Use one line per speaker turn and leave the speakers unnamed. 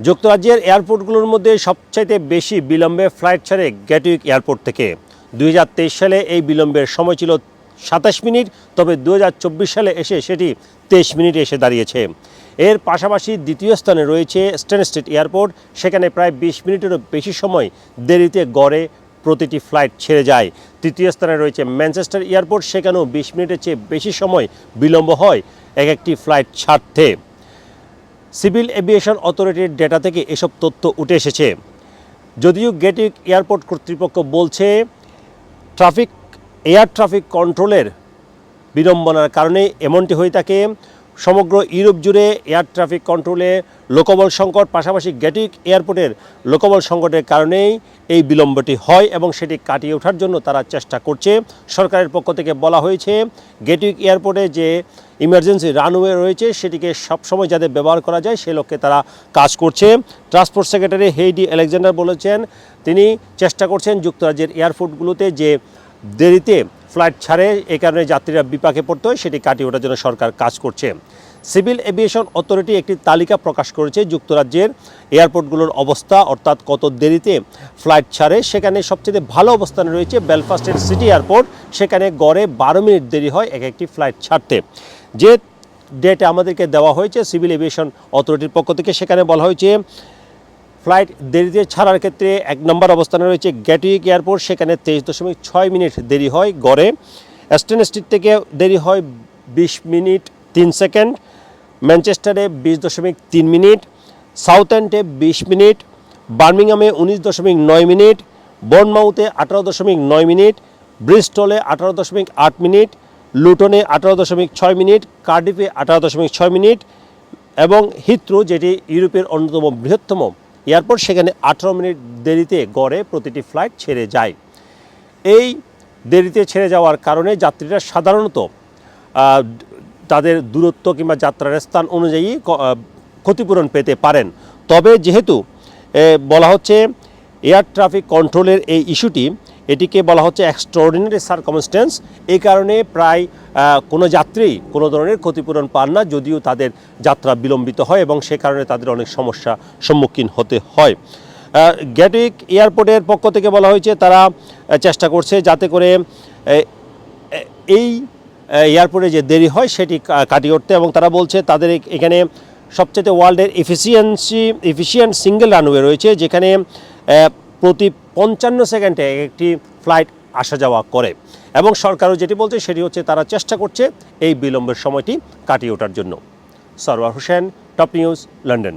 যুক্তরাজ্যের এয়ারপোর্টগুলোর মধ্যে সবচাইতে বেশি বিলম্বে ফ্লাইট ছাড়ে গ্যাটুইক এয়ারপোর্ট থেকে। দুই হাজার তেইশ সালে এই বিলম্বের সময় ছিল সাতাশ মিনিট, তবে দু হাজার চব্বিশ সালে এসে সেটি তেইশ মিনিট এসে দাঁড়িয়েছে। এর পাশাপাশি দ্বিতীয় স্থানে রয়েছে স্টেন স্ট্রিট এয়ারপোর্ট, সেখানে প্রায় বিশ মিনিটেরও বেশি সময় দেরিতে গড়ে প্রতিটি ফ্লাইট ছেড়ে যায়। তৃতীয় স্থানে রয়েছে ম্যানচেস্টার এয়ারপোর্ট, সেখানেও বিশ মিনিটের চেয়ে বেশি সময় বিলম্ব হয় এক একটি ফ্লাইট ছাড়তে। সিভিল এভিয়েশন অথরিটির ডেটা থেকে এসব তথ্য উঠে এসেছে। যদিও গেটিক এয়ারপোর্ট কর্তৃপক্ষ বলছে, ট্রাফিক, এয়ার ট্রাফিক কন্ট্রোলের বিড়ম্বনার কারণে এমনটি হয়ে থাকে। সমগ্র ইউরোপ জুড়ে এয়ার ট্রাফিক কন্ট্রোলে লোকবল সংকট, পাশাপাশি গেটউইক এয়ারপোর্টের লোকবল সংকটের কারণেই এই বিলম্বটি হয় এবং সেটি কাটিয়ে ওঠার জন্য তারা চেষ্টা করছে। সরকারের পক্ষ থেকে বলা হয়েছে গেটউইক এয়ারপোর্টে যে ইমার্জেন্সি রানওয়ে রয়েছে, সেটিকে সবসময় যাতে ব্যবহার করা যায়, সে লক্ষ্যে তারা কাজ করছে। ট্রান্সপোর্ট সেক্রেটারি হেইডি আলেকজান্ডার বলেছেন, তিনি চেষ্টা করছেন যুক্তরাজ্যের এয়ারপোর্টগুলোতে যে দেরিতে ফ্লাইট ছাড়ে এই কারণে যাত্রীরা বিপাকে পড়তে হয়, সেটি কাটিয়ে ওঠার জন্য সরকার কাজ করছে। সিভিল এভিয়েশন অথরিটি একটি তালিকা প্রকাশ করেছে যুক্তরাজ্যের এয়ারপোর্টগুলোর অবস্থা, অর্থাৎ কত দেরিতে ফ্লাইট ছাড়ে, সেখানে সবচেয়ে ভালো অবস্থানে রয়েছে বেলফাস্টের সিটি এয়ারপোর্ট, সেখানে গড়ে বারো মিনিট দেরি হয় এক একটি ফ্লাইট ছাড়তে। যে ডেট আমাদেরকে দেওয়া হয়েছে, সিভিল এভিয়েশন অথরিটির পক্ষ থেকে সেখানে বলা হয়েছে ফ্লাইট দেরিতে ছাড়ার ক্ষেত্রে এক নম্বর অবস্থানে রয়েছে গ্যাটউইক এয়ারপোর্ট। সেখানে তেইশ দশমিক ছয় মিনিট দেরি হয় গড়ে। স্টেন স্ট্রিট থেকে দেরি হয় বিশ মিনিট তিন সেকেন্ড। ম্যানচেস্টারে বিশ দশমিক তিন মিনিট। সাউথ এন্ডে বিশ মিনিট। বার্মিংহামে উনিশ দশমিক নয় মিনিট। বর্নমাউথে আঠারো দশমিক নয় মিনিট। ব্রিস্টলে আঠারো দশমিক আট মিনিট। লুটনে আঠারো দশমিক ছয় মিনিট। কার্ডিফে আঠারো দশমিক ছয় মিনিট। এবং হিথ্রো, যেটি ইউরোপের অন্যতম বৃহত্তম এয়ারপোর্ট সেখানে আঠারো মিনিট দেরিতে গড়ে প্রতিটি ফ্লাইট ছেড়ে যায়। এই দেরিতে ছেড়ে যাওয়ার কারণে যাত্রীরা সাধারণত তাদের দূরত্ব কিংবা যাত্রার স্থান অনুযায়ী ক্ষতিপূরণ পেতে পারেন। তবে যেহেতু বলা হচ্ছে এয়ার ট্রাফিক কন্ট্রোলের এই ইস্যুটি, এটিকে বলা হচ্ছে এক্সট্রাঅর্ডিনারি সার্কমস্টেন্স এই কারণে প্রায় কোনো যাত্রী কোনো ধরনের ক্ষতিপূরণ পান না, যদিও তাদের যাত্রা বিলম্বিত হয় এবং সে কারণে তাদের অনেক সমস্যা সম্মুখীন হতে হয়। গ্যাটউইক এয়ারপোর্টের পক্ষ থেকে বলা হয়েছে, তারা চেষ্টা করছে যাতে করে এই এয়ারপোর্টে যে দেরি হয় সেটি কাটিয়ে উঠতে এবং তারা বলছে তাদের এখানে সবচেয়ে ওয়ার্ল্ডের এফিসিয়েন্সি এফিসিয়েন্ট সিঙ্গেল রানওয়ে রয়েছে, যেখানে প্রতি পঞ্চান্ন সেকেন্ডে একটি ফ্লাইট আসা যাওয়া করে। এবং সরকারও যেটি বলছে, সেটি হচ্ছে তারা চেষ্টা করছে এই বিলম্বের সময়টি কাটিয়ে ওঠার জন্য। Sarwar Hossain, top news, London.